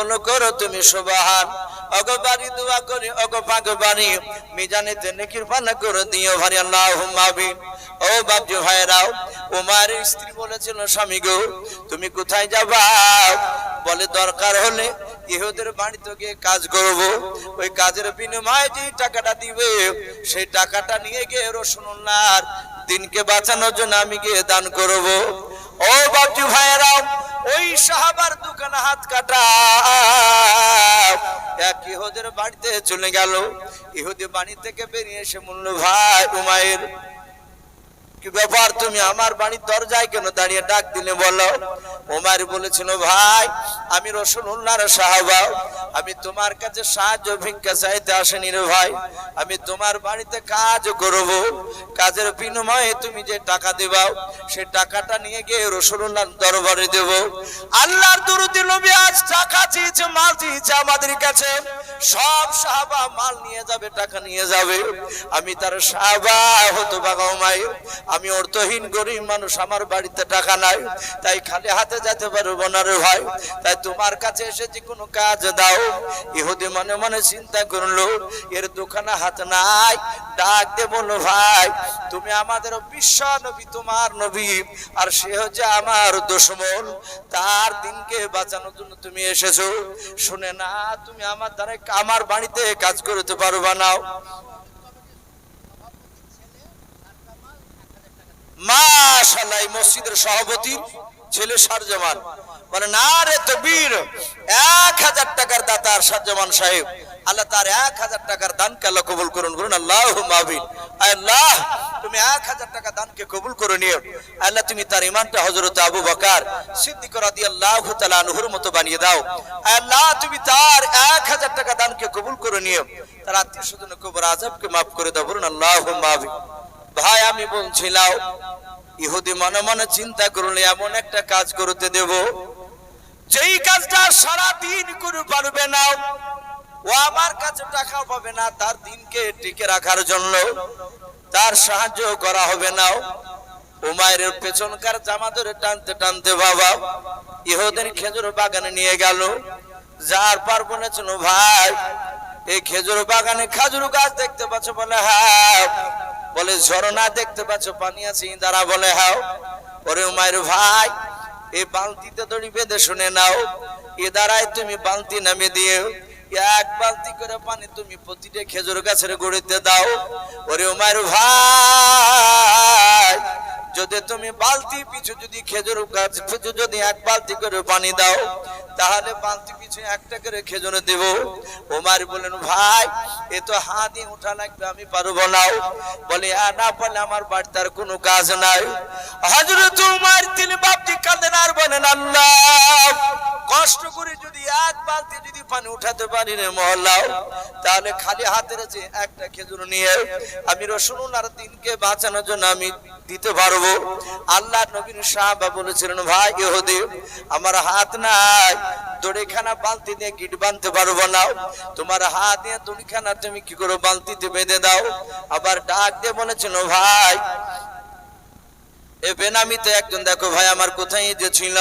কবল করো তুমি সুবাহান। অগো বাড়ি দোয়া করি, অগো পাক বাড়ি। মিজানেতে নেকির পানা করে দিও ভারি আল্লাহ হুমাবিন ও বাবজি ভাইরাও উমার স্ত্রী বলেছিল, স্বামী গো, তুমি কোথায় যাবা? বলে, দরকার হলে ইহুদের বাড়িতে গিয়ে কাজ করব। ওই কাজের বিনিময়ে যে টাকাটা দিবে, সেই টাকাটা নিয়ে গিয়ে রসুল্লাহর দিনকে বাঁচানোর জন্য আমি গিয়ে দান করব। ও বাবজি ভাইয়েরাও ওই সাহাবার দোকানে হাত কাটা। এক ইহুদের বাড়িতে চলে গেল। ইহুদি বাড়ি থেকে বেরিয়ে এসে মূল্য ভাই উমায়ের কি ব্যাপার তুমি? আমার বাড়ির দরজায় কেন দাঁড়িয়ে ডাক দিলে বলো? ওমার বলেছিল, ভাই, আমি রসুল্লাহর সাহাবা। আমি তোমার কাছে সাহায্য ভিক্ষা চাইতে আসেনি রে ভাই। আমি তোমার বাড়িতে কাজ করব। কাজের বিনিময়ে তুমি যে টাকা দেবাও সে টাকাটা নিয়ে গিয়ে রসুল্লাহর দরবারে দেব। আল্লাহর দুরুদি নবী আজ টাকা চেয়েছে, মাল চেয়েছে আমাদের কাছে। সব সাহাবা মাল নিয়ে যাবে, টাকা নিয়ে যাবে। আমি তার সাহাবা হতো বাগাও মায়ের আমি অর্থহীন গরিব মানুষ, আমার বাড়িতে টাকা নাই, তাই খালি হাতে যেতে পারব না রে ভাই। তাই তোমার কাছে এসে যে কোনো কাজ দাও। ইহুদি মনে মনে চিন্তা করল, এর দোকানে হাত নাই। ডাক দে বলো ভাই, তুমি আমাদের বিশ্ব নবী, তোমার নবী, আর সে হচ্ছে আমার দুশ্মন। তার দিনকে বাঁচানোর জন্য তুমি এসেছ। শুনে না, তুমি আমার দ্বারা, আমার বাড়িতে কাজ করতে পারবা না। মাশাআল্লাহ, এই মসজিদের সভাপতি ছেলে সারজামান। মানে না রে তকবীর, এক হাজার টাকার দাতার সারজামান সাহেব। আল্লাহ তার এক হাজার টাকার দানকে আল্লাহ কবুল করুন করুন আল্লাহ মাহবিন আল্লাহ, তুমি এক হাজার টাকা দানকে কবুল করে নিও। আল্লাহ, তুমি তার ইমানটা হজরত আবু বকার সিদ্দিক রাদি আল্লাহ আনহুর মতো বানিয়ে দাও। আল্লাহ, তুমি তার এক হাজার টাকা দানকে কবুল করে নিও। তার আত্মীয় স্বজন কবর আজবকে মাফ করে দাও, বলুন আল্লাহ মাহবিন ভাই, আমি বলছিলাম, ইহুদি মনে মনে চিন্তা করলে এমন একটা কাজ করতে দেব। যেই কাজটা সারা দিন করে পারবে না, ও আমার কাছে টাকা পাবে না, তার দিনকে টিকে রাখার জন্য, তার সাহায্য করা হবে না। উমায়ের পেছনকার জামা ধরে টানতে টানতে বাবা, ইহুদের খেজুর বাগানে নিয়ে গেল। যার পার বলেছিল, ভাই, এই খেজুর বাগানে খাজুর গাছ দেখতে পাচ্ছ বলে হ্যাঁ বলে, ঝরনা দেখতে পাচ্ছ, পানি আছে, ইন্দারা বলে, হাও। পরে উমায়ের ভাই এ বালতিতে দড়ি বেঁধে শুনে নাও। এ দ্বারাই তুমি বালতি নামে দিও এক বালতি করে পানি তুমি প্রতিটা খেজুর গাছের গড়িতে দাও। ওরে উমায়ের ভাই, যদি তুমি বালতি পিছু যদি খেজুর গাছ পিছু যদি এক বালতি করে পানি দাও, তাহলে বালতি পিছু একটা করে খেজুর দেব। ওমার বলেন ভাই, এ তো হাতি উঠা লাগবে, আমি পারব না। বলে না পারলে আমার বাড়িতে আর কোনো কাজ নাই। হজরত উমার তিনি বাপটি কাঁদেন আর বলেন, আল্লাহ, কষ্ট করে যদি এক বালতি যদি পানি উঠাতে পারি তাহলে খালি একটা খেজুর নিয়ে। আমি দিনকে বাঁচানোর জন্য আমি দিতে পারব। আল্লাহ নবীন বলেছিলেন, ভাই আমার হাত নাই। দড়িখানা বালতি দিয়ে গিট বাঁধতে পারব না। তোমার হাত দিয়ে দড়িখানা তুমি কি করো বালতিতে বেঁধে দাও? আবার ডাক দিয়ে বলেছিল, ভাই, এ বেনামিতে একজন, দেখো ভাই, আমার কোথায় যে ছিল?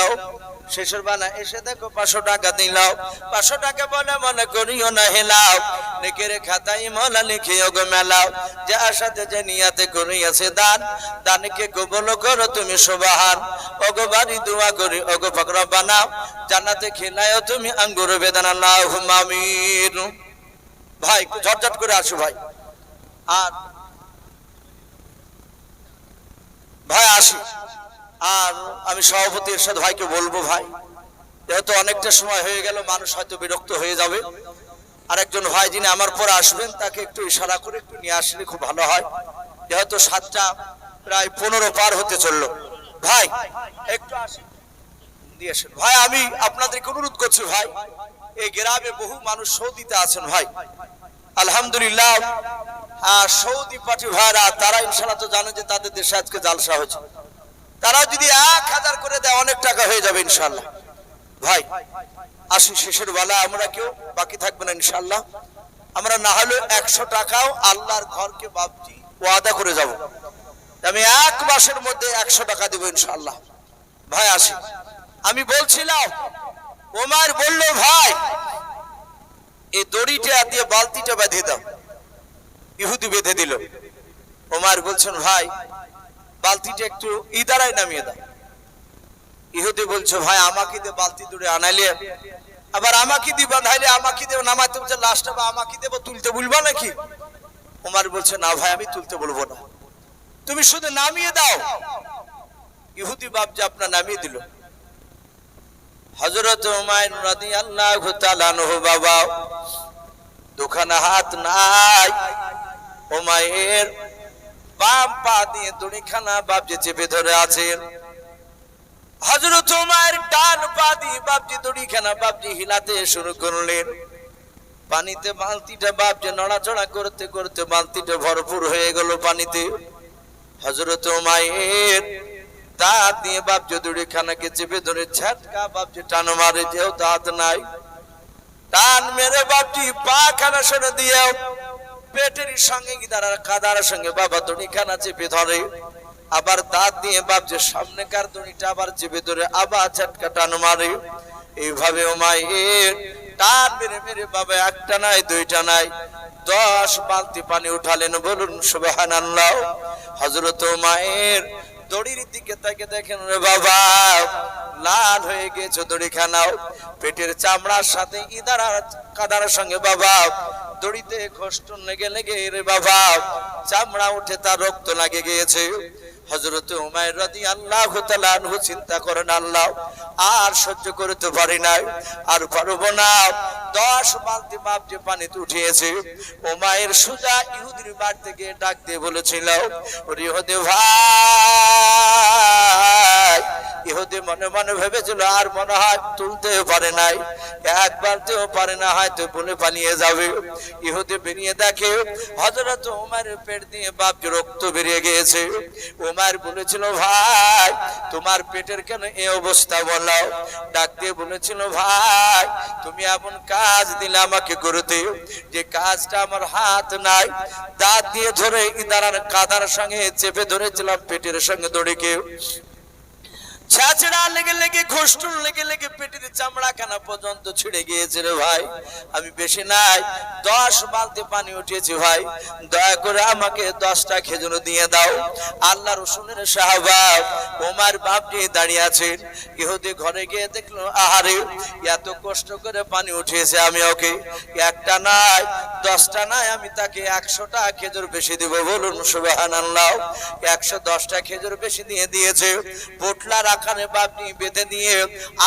শেষের বানা এসে দেখো পাঁচশো টাকা দিলাও পাঁচশো টাকা বলে মনে করিও না, হেলাও। নেকের খাতাই মলা লিখিও গো মেলাও। যে আশাতে, যে নিয়াতে করিয়াছে দান, দানকে কবল করো তুমি সুবাহান। ওগো বাড়ি দোয়া করি, ওগো ফকরা বানাও। জান্নাতে খেলায়ও তুমি আঙ্গুর বেদানা লাহ মামির ভাই ঝটঝট করে আসো ভাই। আর ভাই, আসি। আর আমি সভাপতি এরশাদ ভাইকে বলব ভাই, যেহেতু অনেকটা সময় হয়ে গেল, মানুষ হয়তো বিরক্ত হয়ে যাবে। আর একজন ভাই যিনি আমার পর আসবেন, তাকে একটু ইশারা করে একটু নিয়ে আসলে খুব ভালো হয়। যেহেতু সাতটা প্রায় পনেরো পার হতে চলল। ভাই, একটু আসেন। ভাই, আমি আপনাদেরকে অনুরোধ করছি ভাই, এই গ্রামে বহু মানুষ সৌদিতে আছেন ভাই। আলহামদুলিল্লাহ সৌদি পার্টি ভাইরা, তারা ইনশাল্লাহ তো জানে যে তাদের দেশে আজকে জালসা হয়েছে। তারা যদি এক হাজার করে দেয়, অনেক টাকা হয়ে যাবে ইনশাল্লাহ ভাই আসি শেষের বেলা, আমরা কেউ বাকি থাকবে না ইনশাল্লাহ আমরা না হলে একশো টাকাও আল্লাহর ঘরকে ভাবছি ওয়াদা করে যাব। আমি এক মাসের মধ্যে একশো টাকা দেবো ইনশাল্লাহ ভাই, আসি। আমি বলছিলাম, ওমার বলল, ভাই, এই দড়িটা দিয়ে বালতিটা বেঁধে দাও। ইহুদি বেঁধে দিল। ওমার বলছেন, ভাই বালতিটা একটু ইদারায় নামিয়ে দাও। ইহুদি বলছো, ভাই, আমাকে দিয়ে বালতি দূরে আনাইলে। আবার আমাকে দিয়ে বাঁধাইলে, আমাকে দেব নামাইতে বলছে লাস্টে বা আমাকে দেবো, তুলতে বলবা নাকি? ওমার বলছে, না ভাই, আমি তুলতে বলব না। তুমি শুধু নামিয়ে দাও। ইহুদি বাপ যে আপনার নামিয়ে দিল। হজরত হুমায়ুন রাদিয়াল্লাহু তাআলা আনহু বাবা, দুখানা হাত নাই। হুমায়ের বাম পা দিয়ে দড়িখানা বাপ যে চেপে ধরে আছেন হজরত হুমায়ের ডান পা দিয়ে বাপজি দড়িখানা বাপজি হিলাতে শুরু করলেন। পানিতে বালতিটা বাপজি নড়াচড়া করতে করতে বালতিটা ভরপুর হয়ে গেল পানিতে। হজরত হুমায়ের দাঁত দিয়ে বাপ যদি খানাকে চেপে ধরে ঝাটকা বাপ টান মারে যেও দাঁত নাই, টান মেরে বাপটি পা খানা সরে দিয়ে পেটের সঙ্গে গিদার কাদার সঙ্গে। বাবা দড়ি খানা চেপে ধরে। আবার দাঁত দিয়ে বাপ যে সামনেকার দড়িটা আবার চেপে ধরে, আবার ঝাটকা টান মারে। এইভাবে ও মায়ের টান মেরে মেরে বাবা একটা নাই, দুইটা নাই। দশ বালতি পানি উঠালেন, বলুন সুবাহান আল্লাহ হজরত মায়ের দড়ির দিকে তাকে দেখেন, রে বাবা, লাল হয়ে গেছে দড়ি খানাও পেটের চামড়ার সাথে ইদার কাদার সঙ্গে বাবা দড়িতে কষ্ট লেগে লেগে রে বাবা চামড়া উঠে তার রক্ত লাগে গিয়েছে। হজরত উমায়ের রাদি আল্লাহ আনহু চিন্তা করেন, আল্লাহ, আর সহ্য করতে পারি নাই, আর পারব না। দশ বালতি বাপ যে পানিতে উঠিয়েছে উমায়ের সুজা ইহুদির বাড়ি থেকে ডাক দিয়ে বলেছিল, ওরে ইহুদি ভাই। ইহুদি মনে মনে ভেবেছিল, আর মনে হয় তুলতে পারে নাই একবারতেও পারে না, হয়তো বলে পালিয়ে যাবে। ইহুদি বেরিয়ে দেখে হজরত উমারের পেট দিয়ে বাপ রক্ত বেরিয়ে গিয়েছে। উমার বলেছিল, ভাই, তোমার পেটের কেন এ অবস্থা বলো? ডাক দিয়ে বলেছিল, ভাই, তুমি এমন কাজ দিলে আমাকে করতে যে কাজটা আমার হাত নাই। দাঁত দিয়ে ধরে ইদারার কাদার সঙ্গে চেপে ধরেছিলাম পেটের সঙ্গে দড়িকে। ছাছড়া লেগে লেগে ঘোষ্টুল লেগে লেগে পেটের চামড়া খানা পর্যন্ত ছিঁড়ে গিয়েছে রে ভাই। আমি বেশি নাই, দশ বালতি পানি উঠিয়েছি ভাই। দয়া করে আমাকে দশটা খেজুর দিয়ে দাও। আল্লাহ রসুলের সাহাবাব ওমার বাপটি দাঁড়িয়ে আছেন। ইহুদি ঘরে গিয়ে দেখল, আহারে, এত কষ্ট করে পানি উঠিয়েছে আমি ওকে। একটা নাই, দশটা নাই, আমি তাকে একশোটা খেজুর বেশি দিব, বলুন সুবাহান আল্লাহ একশো দশটা খেজুর বেশি দিয়ে দিয়েছে। পোটলার আকারে বাপনি বেঁধে দিয়ে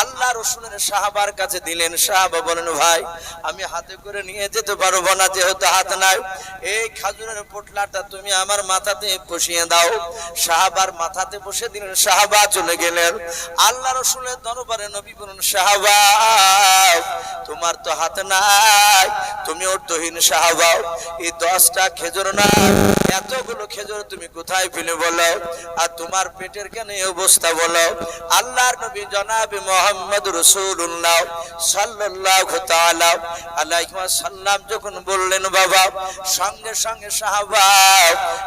আল্লাহ রসুলের সাহাবার কাছে দিলেন সাহাবা বলেন, ভাই, আমি হাতে করে নিয়ে যেতে পারব না, যেহেতু হাত নাই। এই খাজুরের পোটলাটা তুমি আমার মাথাতে বসিয়ে দাও। সাহাবার মাথাতে বসে দিলেন, সাহাবা চলে গেলেন। আল্লাহ রসুলের দরবারে নবী বলুন সাহাবা, তোমার তো হাত নাই, তুমি অর্থহীন সাহাবা। এই দশটা খেজুর না, এতগুলো খেজুর তুমি কোথায় পেলে বলো? আর তোমার পেটের কেন এই অবস্থা বলো? আল্লাহর নবী জনাবে মোহাম্মদ রসুল্লাহ সাল্লাল্লাহু তাআলা আলাইহি ওয়াসাল্লাম যখন বললেন, বাবা, সঙ্গে সঙ্গে সাহাবা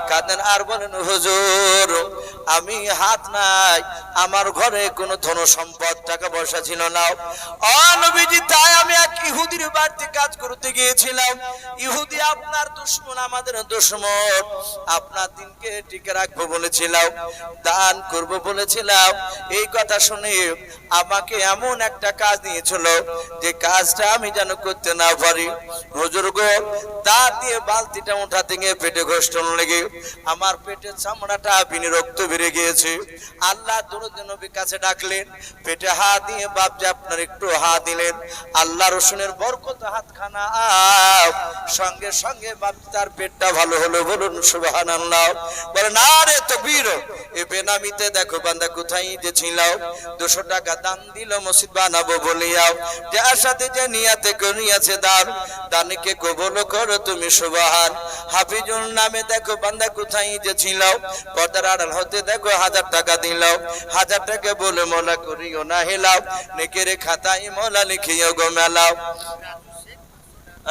কাঁদেন আর বলেন, হুজুর, আমি হাত নাই, আমার ঘরে কোনো ধন সম্পদ, টাকা পয়সা ছিল না। ও নবীজি, তাই আমি এক ইহুদির বাড়িতে কাজ করতে গিয়েছিলাম। ইহুদি, আপনার দুশ্মন আমাদের দুশ্মন, আপনার দিনকে টিকে রাখব, বলেছিলাম। দান করব, বলেছিলাম। এই কথা শুনে আমাকে এমন একটা কাজ দিয়েছিল যে কাজটা আমি যেন করতে না পারি। হুজুর গো তা দিয়ে বালতিটা উঠাতে গিয়ে পেটে ঘোষণ লেগে আমার পেটের চামড়াটা বিনি রক্ত বেড়ে গিয়েছে। আল্লাহ দরুদ কাছে ডাকলেন, পেটে হাত দিয়ে বাপ যে আপনার একটু হাত দিলেন। আল্লাহ রসুনের বরকত হাতখানা। সঙ্গে সঙ্গে বাপ তার পেটটা ভালো হলো বলুন আল্লাহ বলে, না রে তো বীর এ বেনামিতে দেখো বান্দা কোথায় যে ছিল দুশো টাকা দান দিল মসজিদ বানাবো বলিয়াও। যার সাথে যে নিয়াতে করিয়াছে দান, দানকে কবল করো তুমি সুবাহান। হাফিজুল নামে দেখো বান্দা কোথায় যে ছিল পর্দার আড়াল হতে দেখো হাজার টাকা দিল হাজার টাকা বলে মোলা করিও না হেলাও, নেকের খাতায় মোলা লিখিও গো মেলাও।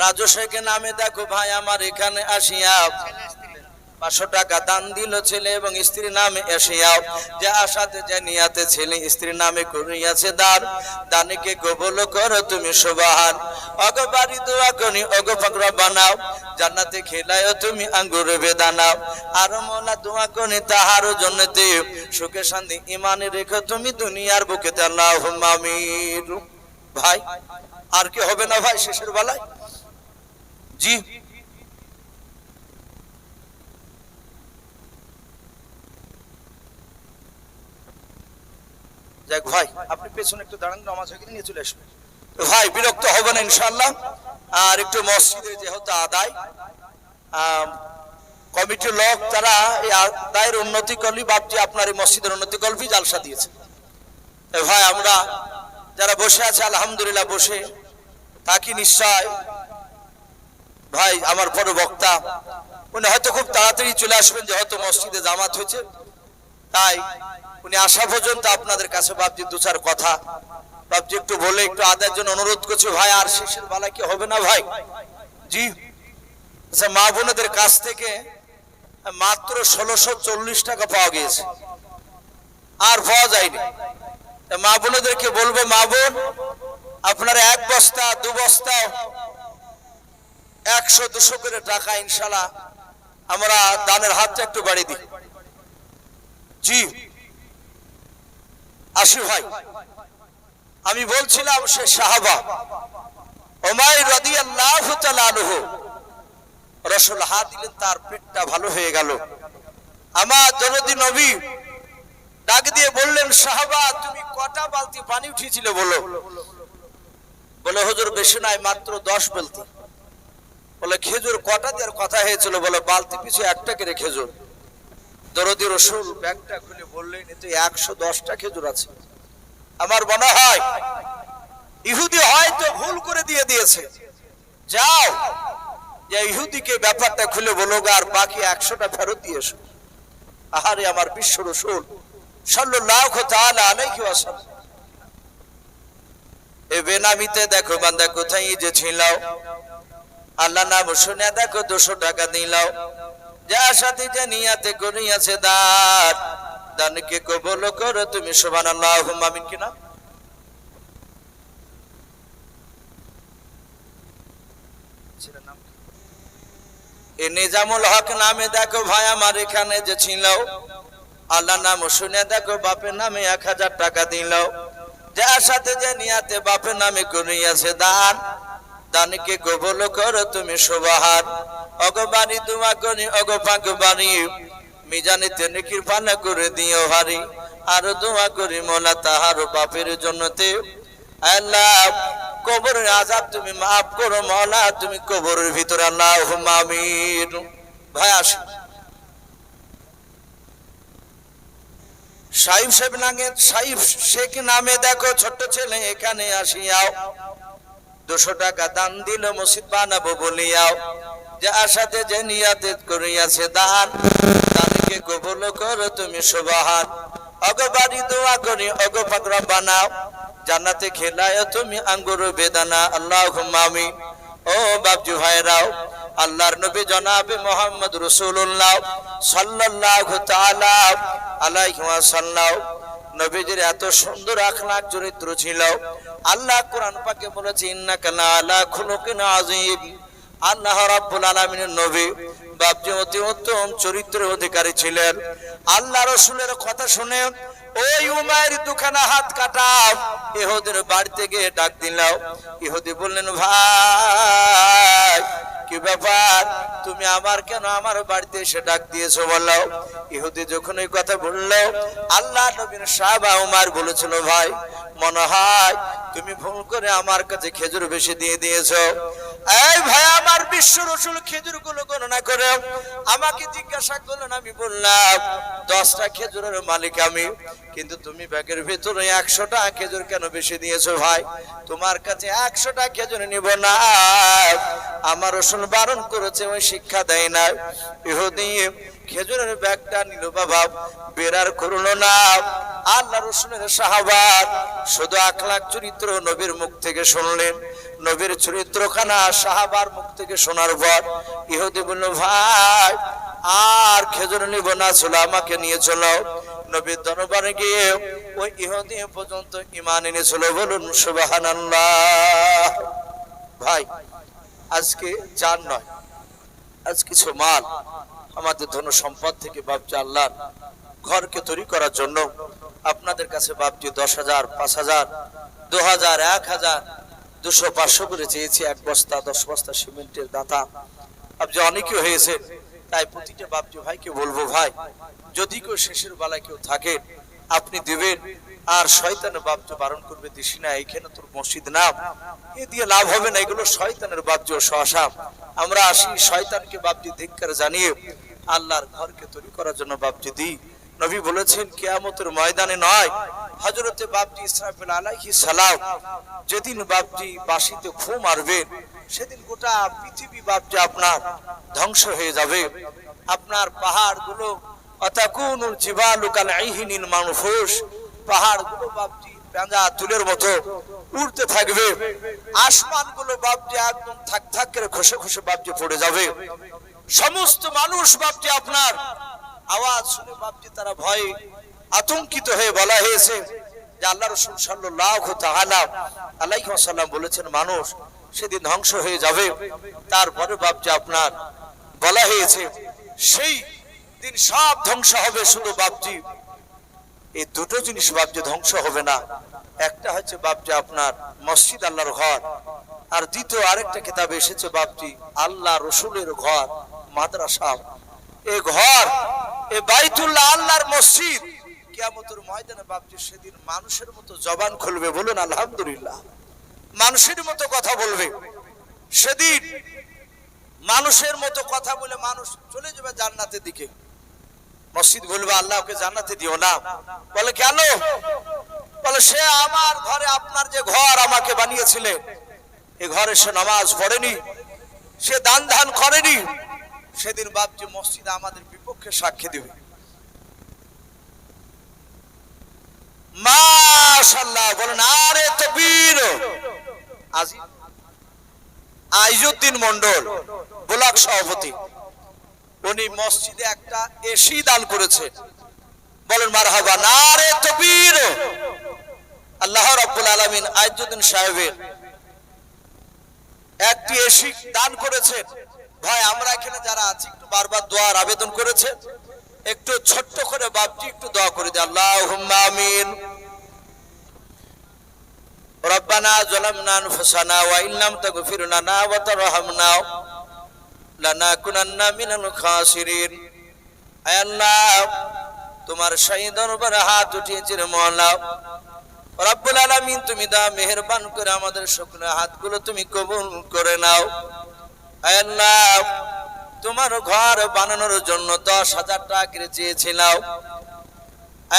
রাজু শেখের নামে দেখো ভাই আমার এখানে আসিয়া পাঁচশো টাকা দান দিল ছেলে এবং স্ত্রীর নামে এসিয়াও যে আশাতে যে নিয়াতে ছেলে, স্ত্রীর নামে করিয়াছে দান। দানিকে কবল করো তুমি সুবাহান। অগ বাড়ি দোয়া করি অগ পাকড়া বানাও। জান্নাতে খেলায় তুমি আঙ্গুর বেদানাও। আর মোলা দোয়া করি তাহারও জন্যতে সুখে শান্তি ইমানে রেখো তুমি দুনিয়ার বুকেতে আল্লাহ মামির ভাই, আর কি হবে না ভাই শেষের বেলায়? জি। যাক, ভাই, আপনি পেছনে একটু দাঁড়ান, নামাজ হয়ে গেলে নিয়ে চলে আসবেন। ভাই, বিরক্ত হবে না ইনশাল্লাহ আর একটু মসজিদে যেহেতু আদায় লোক তারা এই আদায়ের উন্নতি করলি আপনার এই মসজিদের উন্নতি জালসা দিয়েছে। ভাই, আমরা যারা বসে আছে, আলহামদুলিল্লাহ বসে, থাকি নিশ্চয়। ভাই, আমার বড় বক্তা, উনি হয়তো খুব তাড়াতাড়ি চলে আসবেন, যেহেতু মসজিদে জামাত হয়েছে। তাই উনি আসা পর্যন্ত আপনাদের কাছে বাপজি দু চার কথা। বাপজি একটু বলে, একটু আদায়ের জন্য অনুরোধ করছি, ভাই, আর শেষের বেলা কি হবে না, ভাই? জি। আচ্ছা মা বোনদের কাছ থেকে মাত্র ষোলোশো চল্লিশ টাকা পাওয়া গিয়েছে। আর পাওয়া যায়নি। মা বোনদেরকে বলব, মা বোন, আপনারা এক বস্তা, দু বস্তা, একশো, দুশো করে টাকা ইনশাল্লাহ আমরা দানের হাতটা একটু বাড়িয়ে দিই। জি আসি ভাই, আমি বলছিলাম সে সাহাবা, ওমাই রদি আল্লাহ রসুল হাত দিলেন, তার পেটটা ভালো হয়ে গেল। আমার জনদি নবী ডাক দিয়ে বললেন, সাহাবা, তুমি কটা বালতি পানি উঠিয়েছিলে বলো? বলে, হুজুর, বেশি নাই মাত্র দশ বালতি। বলে, খেজুর কটা দেওয়ার কথা হয়েছিল? বলে, বালতি পিছু একটা করে খেজুর। দরদি রসুল ব্যাগটা খুলে বললেন, এতে একশো দশটা খেজুর আছে। আমার মনে হয়, ইহুদি হয়তো ভুল করে দিয়ে দিয়েছে। যাও, যে ইহুদিকে ব্যাপারটা খুলে বলো আর বাকি একশোটা ফেরত দিয়ে এসো। আহারে আমার বিশ্ব রসুল, সাল্লাল্লাহু তাআলা আলাইহি ওয়াসাল্লাম। এ বেনামিতে দেখো বান্দা কোথায় যে ছিলাও আল্লাহ নাম শুনে দেখো দুশো টাকা দিলাও যা সাথে যে নিয়াতে দান করো তুমি নিজামুল হক নামে দেখো ভাই, আমার এখানে যে ছিল আল্লাহ নাম শুনে দেখো, বাপের নামে এক হাজার টাকা দিল যার সাথে যে নিয়াতে বাপের নামে করিয়াছে দান দানকে কবল করো তুমি সুবাহার অগবাণী তোমা করি অগপাক বাণী। মিজানিতে নিকির পানা করে দিও হারি, আর দোয়া করি মোলা তাহার বাপের জন্যতে। আল্লাহ, কবরের আজাব তুমি মাফ করো মৌলা, তুমি কবরের ভিতরে আল্লাহ আমিন। ভাই আসি সাহিব সাহেব নামে সাহিব শেখ নামে দেখো ছোট্ট ছেলে, এখানে আসিয়াও। দুশো টাকা দান দিল, মসজিদ বানাবো বলিয়াও। যে আশাতে যে নিয়াতে করিয়াছে দান দানকে কবল করো তুমি সুবাহান। অগ বাড়ি দোয়া করি, অগ বানাও। জান্নাতে খেলায় তুমি আঙ্গুর বেদানা আল্লাহ মামি ও বাবজু ভাইরাও আল্লাহর নবী জনাবে মোহাম্মদ রসুল্লাহ সাল্লাল্লাহু তাআলা আলাইহি ওয়াসাল্লাম। নবীজির এত সুন্দর আখলাক চরিত্র ছিল। আল্লাহ কোরআন পাকে বলেছে, ইন্নাকা লাআলা খুলুকিন আযীম। আল্লাহ রাব্বুল আলামিনের নবী, বাপজি অতি উত্তম চরিত্রের অধিকারী ছিলেন। আল্লাহ রসুলের কথা শুনে, ওই উমায়ের দুখানা হাত কাটাও, ইহুদের বাড়িতে গিয়ে ডাক দিলাও ইহুদি বললেন, ভাই, কি ব্যাপার? তুমি আমার কেন আমার বাড়িতে এসে ডাক দিয়েছ বলল ইহুদি যখন এই কথা বলল, আল্লাহ নবীন সাহাবা উমার বলেছিল, ভাই, মনে হয় তুমি ভুল করে আমার কাছে খেজুর বেশি দিয়ে দিয়েছ। এই ভাই, আমার বিশ্ব রসুল খেজুরগুলো গণনা করে আমাকে জিজ্ঞাসা করলেন, আমি বললাম, দশটা খেজুরের মালিক আমি, কিন্তু তুমি ব্যাগের ভিতরে একশোটা খেজুর কেন বেশি দিয়েছ ভাই? তোমার কাছে একশোটা খেজুর নিব না। আমার রসুল বারণ করেছে, ওই শিক্ষা দেয় না। ইহুদি, খেজুরের ব্যাগটা নিল বাবা বেরার করল না। আল্লাহ রসুলের সাহাবাদ শুধু আখলাখ চরিত্র নবীর মুখ থেকে শুনলেন। নবীর চরিত্রখানা সাহাবার মুখ থেকে শোনার পর, ইহুদি বলল, ভাই, আর খেজুর নিব না, চলো আমাকে নিয়ে চলো। নবীর দরবারে গিয়ে ওই ইহুদি পর্যন্ত ইমান এনেছিল বলুন, সুবহানাল্লাহ। ভাই, আজকে জান নয়, আজ কিছু মাল আমাদের ধন সম্পদ থেকে বাপজি আল্লাহ ঘরকে তৈরি করার জন্য। আপনাদের কাছে বাপজি দশ হাজার, পাঁচ হাজার, দু হাজার, এক হাজার দুশো পাঁচশো করে চেয়েছি, এক বস্তা, দশ বস্তা সিমেন্টের দাতা। আপনি অনেকে হয়েছে। তাই প্রতিটা বাপজি ভাইকে বলব, ভাই, যদি কেউ শেষের বেলায় কেউ থাকেন আপনি দেবেন। আর শয়তানের বাপজ বারণ করবে, দিসি না, এইখানে তোর মসজিদ না। এ দিয়ে লাভ হবে না, এগুলো শয়তানের বাপজ সহসা। আমরা আসি, শয়তানকে বাপজি ধিক্কার জানিয়ে আল্লাহর ঘরকে তৈরি করার জন্য বাপজি দিই। নবী বলেছেন, কেয়ামতের ময়দানে নয় হজরতে বাপজি ইসরাফিল আলাইহি সালাম যেদিন বাপজি বাসিতে ফু মারবেন সেদিন গোটা পৃথিবী বাপজি আপনার ধ্বংস হয়ে যাবে। আপনার পাহাড়গুলো অতাকুনুল জিবালু কাল আইহিনিল পাহাড়গুলো তুলের মতো উড়তে থাকবে। আসমানগুলো বাপজি একদম থাক থাক করে খসে খসে বাপজি পড়ে যাবে। সমস্ত মানুষ বাপজি আপনার আওয়াজ শুনে বাপজি তারা ভয়ে আতঙ্কিত হয়ে বলা হয়েছে যে আল্লাহ রসুল তাআলা আলাইহি ওয়াসাল্লাম বলেছেন, মানুষ সেদিন ধ্বংস হয়ে যাবে। তারপরে বাপজি আপনার। বলা হয়েছে, সেই দিন সব ধ্বংস হবে, শুধু বাপজি এই দুটো জিনিস বাপজি ধ্বংস হবে না। একটা হচ্ছে বাপজি আপনার মসজিদ আল্লাহর ঘর, আর দ্বিতীয় আরেকটা কিতাব এসেছে বাপজি আল্লাহ রসুলের ঘর, মাদ্রাসা। এ ঘর, এ বাইতুল্লাহ আল্লাহর মসজিদ কিয়ামতের ময়দানে বাপজি সেদিন মানুষের মতো জবান খুলবে, বলুন আলহামদুলিল্লাহ। মানুষের মতো কথা বলবে। সেদিন মানুষের মতো কথা বলে মানুষ চলে যাবে জান্নাতের দিকে। মসজিদ বলবে আল্লাহ ওকে জান্নাতে দিও না। বলে, কেন? বলে, সে আমার ঘরে আপনার যে ঘর আমাকে বানিয়েছিলেন এ ঘরে সে নামাজ পড়েনি, সে দান ধান করেনি। সেদিন বাপজি মসজিদ আমাদের বিপক্ষে সাক্ষী দিবে। মাশাল্লাহ বলেন, আরে তকবীর! আইজুদ্দিন মন্ডল ব্লক সভাপতি, উনি মসজিদে একটা এসি দান করেছে। বলেন, মারহাবা, নারে তকবীর! আল্লাহ রাব্বুল আলামিন আইজুদ্দিন সাহেবের একটি এসি দান করেছেন ভাই, আমরা এখানে যারা আছি, একটু বারবার দোয়ার আবেদন করেছে। একটু ছোট্ট করে বাপজি একটু দোয়া করে দিই আল্লাহুম্মা আমিন। আল্লাহ, তোমার শাহী দরবারে হাত উঠিয়েছে রে মওলা। রব্বুল আলামিন, তুমি দা মেহেরবান করে আমাদের সকলের হাতগুলো তুমি কবুল করে নাও। আল্লাহ তোমার ঘর বানানোর জন্য দশ হাজার টাকা চেয়েছিলাম।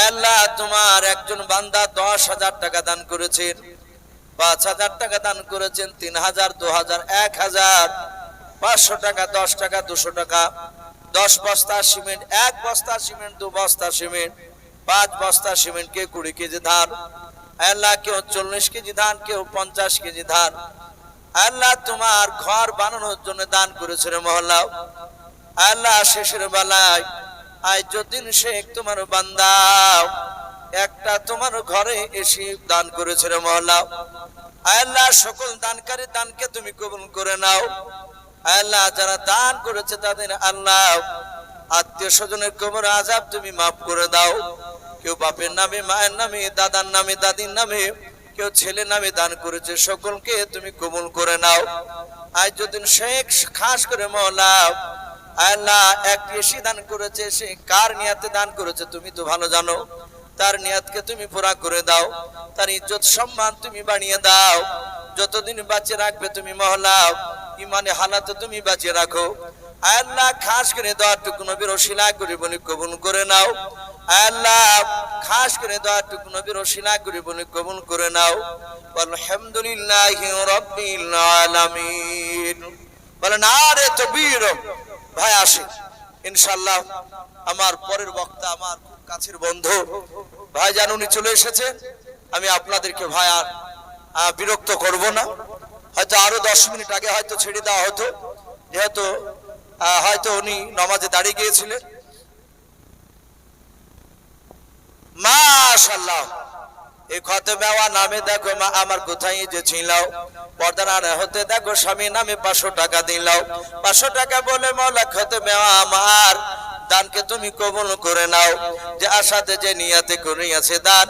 আল্লাহ তোমার একজন বান্দা দশ হাজার টাকা দান করেছেন। পাঁচ হাজার টাকা দান করেছেন, তিন হাজার, দু হাজার, এক হাজার, পাঁচশো টাকা, দশ টাকা, দুশো টাকা। দশ বস্তা সিমেন্ট, এক বস্তা সিমেন্ট, দু বস্তা সিমেন্ট, পাঁচ বস্তা সিমেন্ট কে কুড়ি কেজি ধান। আল্লাহ কেউ চল্লিশ কেজি ধান, কেউ পঞ্চাশ কেজি ধান। আল্লাহ তোমার ঘর বানানোর জন্য দান করেছে রে মহল্লা। আল্লাহ শেষের বেলায় আজ যদিন শেখ তোমার বান্দাও একটা তোমার ঘরে এসে দান করেছে রে মহল্লা। আল্লাহ সকল দানকারী দানকে তুমি কবুল করে নাও। আল্লাহ যারা দান করেছে তাদের আল্লাহ আত্মীয় স্বজনের কবর আজাব তুমি মাফ করে দাও। কেউ বাপের নামে, মায়ের নামে, দাদার নামে, দাদির নামে কেউ ছেলে নামে দান করেছে, সকলকে তুমি কবুল করে নাও। আজ যদি শেখ খাস করে মহলা আল্লাহ এক এসি দান করেছে, সে কার নিয়াতে দান করেছে তুমি তো ভালো জানো। তার নিয়াতকে তুমি পুরা করে দাও, তার ইজ্জত সম্মান তুমি বাড়িয়ে দাও। যতদিন বাঁচিয়ে রাখবে তুমি মহলা ইমানে হালাতে তুমি বাঁচিয়ে রাখো। আল্লাহ খাস করে দোয়াটুকু নবীর ওসিলা করে বলি কবুল করে নাও। আল্লাহ খাস করে দোয়াটুকু নবীর ওসিলা করে বলি কবুল করে নাও। আলহামদুলিল্লাহি রাব্বিল আলামিন। বলেন, আরে তকবীর, ভাই আসে। ইনশাআল্লাহ আমার পরের বক্তা আমার খুব কাছের বন্ধু। ভাই জান, উনি চলে এসেছে। আমি আপনাদেরকে ভাই আর বিরক্ত করব না। হয়তো আরও দশ মিনিট আগে হয়তো ছেড়ে দেওয়া হতো। যেহেতু হয়তো উনি নমাজে দাঁড়িয়ে গিয়েছিলেন। মাশাল্লাহ এই খতে মেওয়া নামে দেখো মা, আমার কোথায় যে ছিলাও পর্দা না হতে দেখো স্বামী নামে পাঁচশো টাকা দিলাও পাঁচশো টাকা বলে মৌলা খতে মেওয়া আমার। দানকে তুমি কবল করে নাও। যে আশাতে, যে নিয়াতে করিয়াছে দান।